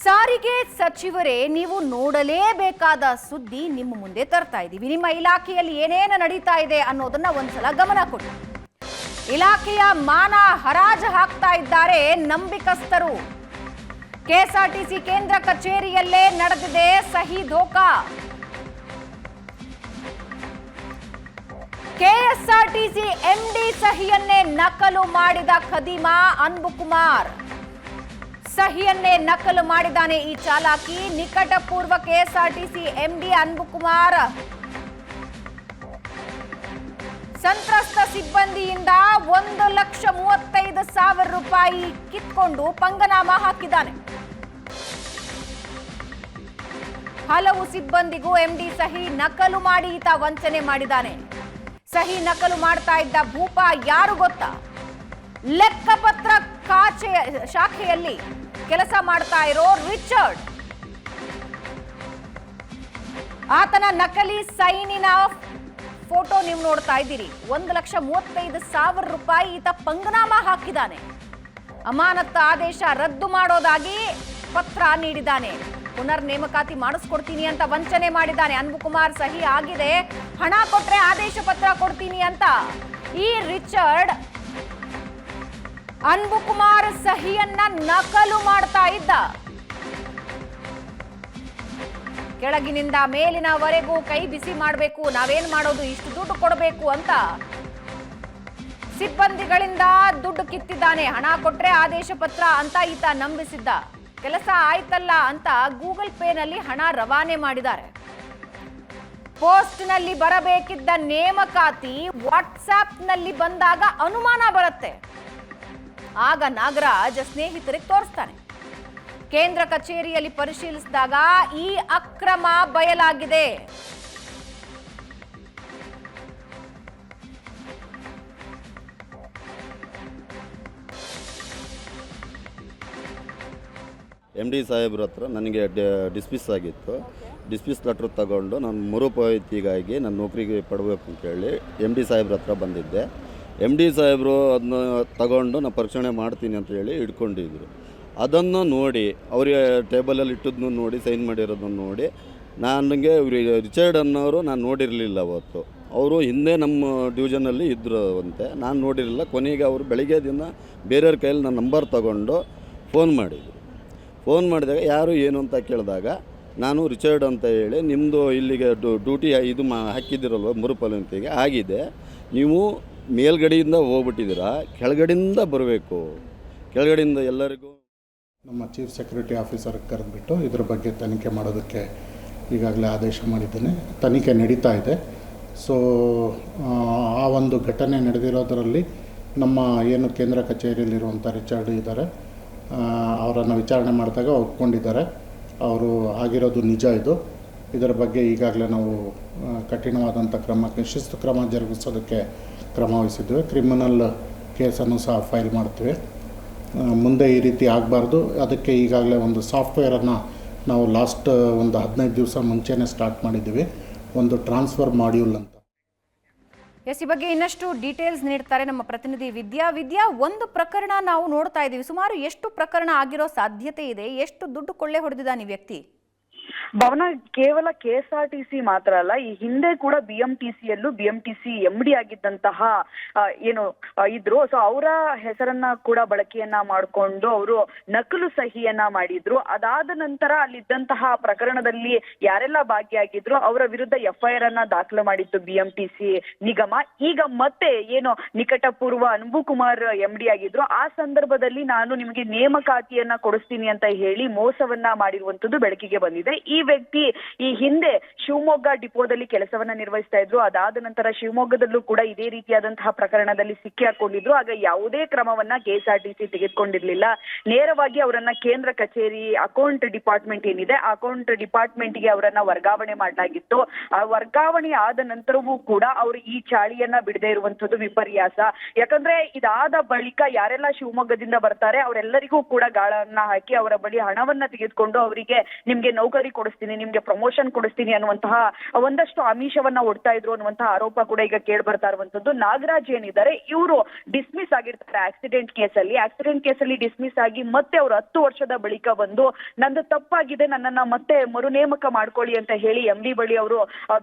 ಸಾರಿಗೆ ಸಚಿವರೇ, ನೀವು ನೋಡಲೇಬೇಕಾದ ಸುದ್ದಿ ನಿಮ್ಮ ಮುಂದೆ ತರ್ತಾ ಇದ್ದೀವಿ. ನಿಮ್ಮ ಇಲಾಖೆಯಲ್ಲಿ ಏನೇನು ನಡೀತಾ ಇದೆ ಅನ್ನೋದನ್ನ ಒಂದ್ಸಲ ಗಮನ ಕೊಡಿ. ಇಲಾಖೆಯ ಮಾನ ಹರಾಜು ಹಾಕ್ತಾ ಇದ್ದಾರೆ ನಂಬಿಕಸ್ಥರು. ಕೆಎಸ್ಆರ್ಟಿಸಿ ಕೇಂದ್ರ ಕಚೇರಿಯಲ್ಲೇ ನಡೆದಿದೆ ಸಹಿ ಧೋಕಾ. ಕೆಎಸ್ಆರ್ಟಿಸಿ ಎಂಡಿ ಸಹಿಯನ್ನೇ ನಕಲು ಮಾಡಿದ ಖದೀಮಾ ಅನ್ಬುಕುಮಾರ್. ಸಹಿಯನ್ನೇ ನಕಲು ಮಾಡಿದ್ದಾನೆ ಈ ಚಾಲಾಕಿ. ನಿಕಟಪೂರ್ವ ಕೆಎಸ್ಆರ್ಟಿಸಿ ಎಂಡಿ ಅನ್ಬುಕುಮಾರ್. ಸಂತ್ರಸ್ತ ಸಿಬ್ಬಂದಿಯಿಂದ ಒಂದು ಲಕ್ಷ ಮೂವತ್ತೈದು ಸಾವಿರ ರೂಪಾಯಿ ಕಿತ್ಕೊಂಡು ಪಂಗನಾಮ ಹಾಕಿದ್ದಾನೆ. ಹಲವು ಸಿಬ್ಬಂದಿಗೂ ಎಂಡಿ ಸಹಿ ನಕಲು ಮಾಡಿ ಈತ ವಂಚನೆ ಮಾಡಿದ್ದಾನೆ. ಸಹಿ ನಕಲು ಮಾಡ್ತಾ ಇದ್ದ ಭೂಪ ಯಾರು ಗೊತ್ತಾ? ಲೆಕ್ಕಪತ್ರ ಕಾಚೆ ಶಾಖೆಯಲ್ಲಿ ಕೆಲಸ ಮಾಡ್ತಾ ಇರೋ ರಿಚರ್ಡ್. ಆತನ ನಕಲಿ ಸೈನಿನ ಫೋಟೋ ನೀವು ನೋಡ್ತಾ ಇದ್ದೀರಿ. ಒಂದು ಲಕ್ಷ ಮೂವತ್ತೈದು ಸಾವಿರ ರೂಪಾಯಿ ಈತ ಪಂಗನಾಮ ಹಾಕಿದ್ದಾನೆ. ಅಮಾನತ್ ಆದೇಶ ರದ್ದು ಮಾಡೋದಾಗಿ ಪತ್ರ ನೀಡಿದ್ದಾನೆ. ಪುನರ್ ನೇಮಕಾತಿ ಮಾಡಿಸ್ಕೊಡ್ತೀನಿ ಅಂತ ವಂಚನೆ ಮಾಡಿದ್ದಾನೆ. ಅನ್ಬುಕುಮಾರ್ ಸಹಿ ಆಗಿದೆ. ಹಣ ಕೊಟ್ರೆ ಆದೇಶ ಪತ್ರ ಕೊಡ್ತೀನಿ ಅಂತ. ಈ ರಿಚರ್ಡ್ ಅನ್ಬುಕುಮಾರ್ ಸಹಿಯನ್ನ ನಕಲು ಮಾಡ್ತಾ ಇದ್ದ. ಕೆಳಗಿನಿಂದ ಮೇಲಿನವರೆಗೂ ಕೈ ಬಿಸಿ ಮಾಡಬೇಕು, ನಾವೇನ್ ಮಾಡೋದು, ಇಷ್ಟು ದುಡ್ಡು ಕೊಡಬೇಕು ಅಂತ ಸಿಬ್ಬಂದಿಗಳಿಂದ ದುಡ್ಡು ಕಿತ್ತಿದ್ದಾನೆ. ಹಣ ಕೊಟ್ರೆ ಆದೇಶ ಪತ್ರ ಅಂತ ಈತ ನಂಬಿಸಿದ್ದ. ಕೆಲಸ ಆಯ್ತಲ್ಲ ಅಂತ ಗೂಗಲ್ ಪೇನಲ್ಲಿ ಹಣ ರವಾನೆ ಮಾಡಿದ್ದಾರೆ. ಪೋಸ್ಟ್ನಲ್ಲಿ ಬರಬೇಕಿದ್ದ ನೇಮಕಾತಿ ವಾಟ್ಸಾಪ್ನಲ್ಲಿ ಬಂದಾಗ ಅನುಮಾನ ಬರುತ್ತೆ. ಆಗ ನಾಗರಾಜ್ ಸ್ನೇಹಿತರಿಗೆ ತೋರಿಸ್ತಾನೆ. ಕೇಂದ್ರ ಕಚೇರಿಯಲ್ಲಿ ಪರಿಶೀಲಿಸಿದಾಗ ಈ ಅಕ್ರಮ ಬಯಲಾಗಿದೆ. ಎಂ ಡಿ ಸಾಹೇಬ್ರ ಹತ್ರ ನನಗೆ ಡಿಸ್ಮಿಸ್ ಆಗಿತ್ತು. ಡಿಸ್ಮಿಸ್ ಲೆಟ್ರ್ ತಗೊಂಡು ನಾನು ಮರುಪಾವತಿಗಾಗಿ ನಾನು ನೌಕರಿಗೆ ಪಡಬೇಕು ಅಂತೇಳಿ ಎಂ ಡಿ ಸಾಹೇಬ್ರ ಹತ್ರ ಬಂದಿದ್ದೆ. ಎಂ ಡಿ ಸಾಹೇಬರು ಅದನ್ನ ತಗೊಂಡು ನಾನು ಪರೀಕ್ಷಣೆ ಮಾಡ್ತೀನಿ ಅಂತ ಹೇಳಿ ಇಟ್ಕೊಂಡಿದ್ರು ಅದನ್ನು ನೋಡಿ ಅವರಿಗೆ ಟೇಬಲಲ್ಲಿ ಇಟ್ಟದನ್ನು ನೋಡಿ, ಸೈನ್ ಮಾಡಿರೋದನ್ನು ನೋಡಿ, ನನಗೆ ರಿಚರ್ಡ್ ಅನ್ನೋರು ನಾನು ನೋಡಿರಲಿಲ್ಲ ಅವತ್ತು. ಅವರು ಹಿಂದೆ ನಮ್ಮ ಡಿವಿಷನಲ್ಲಿ ಇದ್ದರು ಅಂತೆ ನಾನು ನೋಡಿರಲಿಲ್ಲ. ಕೊನೆಗೆ ಅವರು ಬೆಳಗ್ಗೆ ದಿನ ಬೇರೆಯವ್ರ ಕೈಯಲ್ಲಿ ನನ್ನ ನಂಬರ್ ತಗೊಂಡು ಫೋನ್ ಮಾಡಿದರು. ಫೋನ್ ಮಾಡಿದಾಗ ಯಾರು ಏನು ಅಂತ ಕೇಳಿದಾಗ, ನಾನು ರಿಚರ್ಡ್ ಅಂತ ಹೇಳಿ ನಿಮ್ಮದು ಇಲ್ಲಿಗೆ ಡ್ಯೂಟಿ ಇದು ಮಾ, ಹಾಕಿದ್ದೀರಲ್ವ ಮುರುಪಲಂತಿಗೆ ಆಗಿದೆ. ನೀವು ಮೇಲ್ಗಡೆಯಿಂದ ಹೋಗ್ಬಿಟ್ಟಿದ್ದೀರಾ? ಕೆಳಗಡೆಯಿಂದ ಬರಬೇಕು. ಕೆಳಗಡೆಯಿಂದ ಎಲ್ಲರಿಗೂ ನಮ್ಮ ಚೀಫ್ ಸೆಕ್ಯೂರಿಟಿ ಆಫೀಸರ್ ಕರೆದುಬಿಟ್ಟು ಇದ್ರ ಬಗ್ಗೆ ತನಿಖೆ ಮಾಡೋದಕ್ಕೆ ಈಗಾಗಲೇ ಆದೇಶ ಮಾಡಿದ್ದೇನೆ. ತನಿಖೆ ನಡೀತಾ ಇದೆ. ಸೊ ಆ ಒಂದು ಘಟನೆ ನಡೆದಿರೋದರಲ್ಲಿ ನಮ್ಮ ಏನು ಕೇಂದ್ರ ಕಚೇರಿಯಲ್ಲಿರುವಂಥ ರಿಚರ್ಡ್ ಇದ್ದಾರೆ. ಅವರನ್ನು ವಿಚಾರಣೆ ಮಾಡಿದಾಗ ಒಪ್ಕೊಂಡಿದ್ದಾರೆ. ಅವರು ಆಗಿರೋದು ನಿಜ ಇದು. ಇದರ ಬಗ್ಗೆ ಈಗಾಗಲೇ ನಾವು ಕಠಿಣವಾದಂಥ ಕ್ರಮ ಶಿಸ್ತು ಕ್ರಮ ಜರುಗಿಸೋದಕ್ಕೆ ಕ್ರಮ ವಹಿಸಿದ್ದೇವೆ ಕ್ರಿಮಿನಲ್ ಕೇಸನ್ನು ಸಹ ಫೈಲ್ ಮಾಡ್ತೇವೆ. ಮುಂದೆ ಈ ರೀತಿ ಆಗಬಾರ್ದು. ಅದಕ್ಕೆ ಈಗಾಗಲೇ ಒಂದು ಸಾಫ್ಟ್ವೇರನ್ನು ನಾವು ಲಾಸ್ಟ್ ಒಂದು ಹದಿನೈದು ದಿವಸ ಮುಂಚೆನೇ ಸ್ಟಾರ್ಟ್ ಮಾಡಿದ್ದೀವಿ. ಒಂದು ಟ್ರಾನ್ಸ್ಫರ್ ಮಾಡ್ಯೂಲ್ ಅಂತ. ಎಸ್ ಈ ಬಗ್ಗೆ ಇನ್ನಷ್ಟು ಡೀಟೇಲ್ಸ್ ನೀಡ್ತಾರೆ ನಮ್ಮ ಪ್ರತಿನಿಧಿ ವಿದ್ಯಾ. ವಿದ್ಯಾ, ಒಂದು ಪ್ರಕರಣ ನಾವು ನೋಡ್ತಾ ಇದ್ದೀವಿ. ಸುಮಾರು ಎಷ್ಟು ಪ್ರಕರಣ ಆಗಿರೋ ಸಾಧ್ಯತೆ ಇದೆ? ಎಷ್ಟು ದುಡ್ಡು ಕೊಳ್ಳೆ ಹೊಡೆದಿದ್ದಾನೆ ವ್ಯಕ್ತಿ? ಭವನ ಕೇವಲ ಕೆ ಟಿ ಸಿ ಮಾತ್ರ ಅಲ್ಲ, ಈ ಹಿಂದೆ ಕೂಡ B M T C ಯಲ್ಲೂ B M T C M D ಆಗಿದ್ದಂತಹ ಏನು ಇದ್ರು. ಸೊ ಅವರ ಹೆಸರನ್ನ ಕೂಡ ಬಳಕೆಯನ್ನ ಮಾಡಿಕೊಂಡು ಅವರು ನಕಲು ಸಹಿಯನ್ನ ಮಾಡಿದ್ರು. ಅದಾದ ನಂತರ ಅಲ್ಲಿದ್ದಂತಹ ಪ್ರಕರಣದಲ್ಲಿ ಯಾರೆಲ್ಲ ಭಾಗಿಯಾಗಿದ್ರು, ಅವರ ವಿರುದ್ಧ ಎಫ್ ಐ ಆರ್ ಅನ್ನ ದಾಖಲು ಮಾಡಿತ್ತು ಬಿ ಎಂ ಟಿ ಸಿ ನಿಗಮ. ಈಗ ಮತ್ತೆ ಏನು ನಿಕಟಪೂರ್ವ ಅನ್ಬು ಕುಮಾರ್ ಎಂ ಡಿ ಆಗಿದ್ರು. ಆ ಸಂದರ್ಭದಲ್ಲಿ ನಾನು ನಿಮಗೆ ನೇಮಕಾತಿಯನ್ನ ಕೊಡಿಸ್ತೀನಿ ಅಂತ ಹೇಳಿ ಮೋಸವನ್ನ ಮಾಡಿರುವಂತದ್ದು ಬೆಳಕಿಗೆ ಬಂದಿದೆ. ಈ ವ್ಯಕ್ತಿ ಈ ಹಿಂದೆ ಶಿವಮೊಗ್ಗ ಡಿಪೋದಲ್ಲಿ ಕೆಲಸವನ್ನ ನಿರ್ವಹಿಸ್ತಾ ಇದ್ರು. ಅದಾದ ನಂತರ ಶಿವಮೊಗ್ಗದಲ್ಲೂ ಕೂಡ ಇದೇ ರೀತಿಯಾದಂತಹ ಪ್ರಕರಣದಲ್ಲಿ ಸಿಕ್ಕಿ ಹಾಕೊಂಡಿದ್ರು. ಆಗ ಯಾವುದೇ ಕ್ರಮವನ್ನ ಕೆಎಸ್ಆರ್ಟಿಸಿ ತೆಗೆದುಕೊಂಡಿರ್ಲಿಲ್ಲ. ನೇರವಾಗಿ ಅವರನ್ನ ಕೇಂದ್ರ ಕಚೇರಿ ಅಕೌಂಟ್ ಡಿಪಾರ್ಟ್ಮೆಂಟ್ ಏನಿದೆ, ಅಕೌಂಟ್ ಡಿಪಾರ್ಟ್ಮೆಂಟ್ಗೆ ಅವರನ್ನ ವರ್ಗಾವಣೆ ಮಾಡಲಾಗಿತ್ತು. ಆ ವರ್ಗಾವಣೆ ಆದ ನಂತರವೂ ಕೂಡ ಅವರು ಈ ಚಾಳಿಯನ್ನ ಬಿಡದೆ ಇರುವಂತದ್ದು ವಿಪರ್ಯಾಸ. ಯಾಕಂದ್ರೆ ಇದಾದ ಬಳಿಕ ಯಾರೆಲ್ಲ ಶಿವಮೊಗ್ಗದಿಂದ ಬರ್ತಾರೆ, ಅವರೆಲ್ಲರಿಗೂ ಕೂಡ ಗಾಳನ್ನ ಹಾಕಿ ಅವರ ಬಳಿ ಹಣವನ್ನ ತೆಗೆದುಕೊಂಡು ಅವರಿಗೆ ನಿಮ್ಗೆ ನೌಕರಿ ಕೊಡಿಸ್ತೀವಿ ಕೊಡಿಸ್ತೀನಿ, ನಿಮ್ಗೆ ಪ್ರಮೋಷನ್ ಕೊಡಿಸ್ತೀನಿ ಅನ್ನುವಂತಹ ಒಂದಷ್ಟು ಆಮಿಷವನ್ನ ಒಡ್ತಾ ಇದ್ರು ಅನ್ನುವಂತಹ ಆರೋಪ ಕೂಡ ಈಗ ಕೇಳಿ ಬರ್ತಾ ಇರುವಂತದ್ದು ನಾಗರಾಜ್ ಏನಿದ್ದಾರೆ, ಇವರು ಡಿಸ್ಮಿಸ್ ಆಗಿರ್ತಾರೆ ಆಕ್ಸಿಡೆಂಟ್ ಕೇಸಲ್ಲಿ. ಆಕ್ಸಿಡೆಂಟ್ ಕೇಸಲ್ಲಿ ಡಿಸ್ಮಿಸ್ ಆಗಿ ಮತ್ತೆ ಅವರು ಹತ್ತು ವರ್ಷದ ಬಳಿಕ ಬಂದು, ನಂದು ತಪ್ಪಾಗಿದೆ, ನನ್ನನ್ನ ಮತ್ತೆ ಮರು ನೇಮಕ ಮಾಡ್ಕೊಳ್ಳಿ ಅಂತ ಹೇಳಿ ಎಂ ಡಿ ಬಳಿ ಅವರು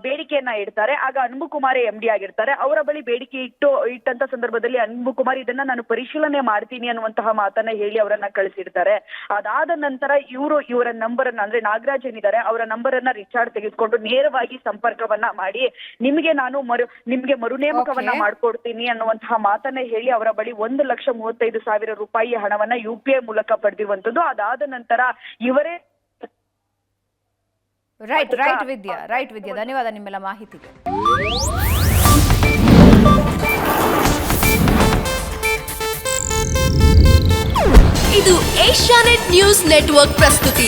ಬೇಡಿಕೆಯನ್ನ ಇಡ್ತಾರೆ. ಆಗ ಅನ್ಬು ಕುಮಾರ್ ಎಂ ಡಿ ಆಗಿರ್ತಾರೆ. ಅವರ ಬಳಿ ಬೇಡಿಕೆ ಇಟ್ಟು, ಇಟ್ಟಂತ ಸಂದರ್ಭದಲ್ಲಿ ಅನ್ಬು ಕುಮಾರ್ ಇದನ್ನ ನಾನು ಪರಿಶೀಲನೆ ಮಾಡ್ತೀನಿ ಅನ್ನುವಂತಹ ಮಾತನ್ನ ಹೇಳಿ ಅವರನ್ನ ಕಳಿಸಿರ್ತಾರೆ. ಅದಾದ ನಂತರ ಇವರು, ಇವರ ನಂಬರ್ ಅಂದ್ರೆ ನಾಗರಾಜ್ ಏನಿದ್ದಾರೆ ಅವರ ನಂಬರ್ ಅನ್ನ ರಿಚಾರ್ಡ್ ತೆಗೆದುಕೊಂಡು ನೇರವಾಗಿ ಸಂಪರ್ಕವನ್ನ ಮಾಡಿ ನಿಮಗೆ ನಾನು ಮರು ನಿಮ್ಗೆ ಮರುನೇಮಕವನ್ನ ಮಾಡ್ಕೊಡ್ತೀನಿ ಅನ್ನುವಂತಹ ಮಾತನ್ನ ಹೇಳಿ ಅವರ ಬಳಿ ಒಂದು ಲಕ್ಷ ಮೂವತ್ತೈದು ಸಾವಿರ ರೂಪಾಯಿ ಹಣವನ್ನ ಯು ಪಿ ಐ ಮೂಲಕ ಪಡೆದಿರುವಂತದ್ದು. ಅದಾದ ನಂತರ ಇವರೇ right right Vidya right Vidya. ಧನ್ಯವಾದ ನಿಮ್ಮೆಲ್ಲ ಮಾಹಿತಿಗೆ. ಇದು ಏಷ್ಯಾನೆಟ್ ನ್ಯೂಸ್ ನೆಟ್ವರ್ಕ್ ಪ್ರಸ್ತುತಿ.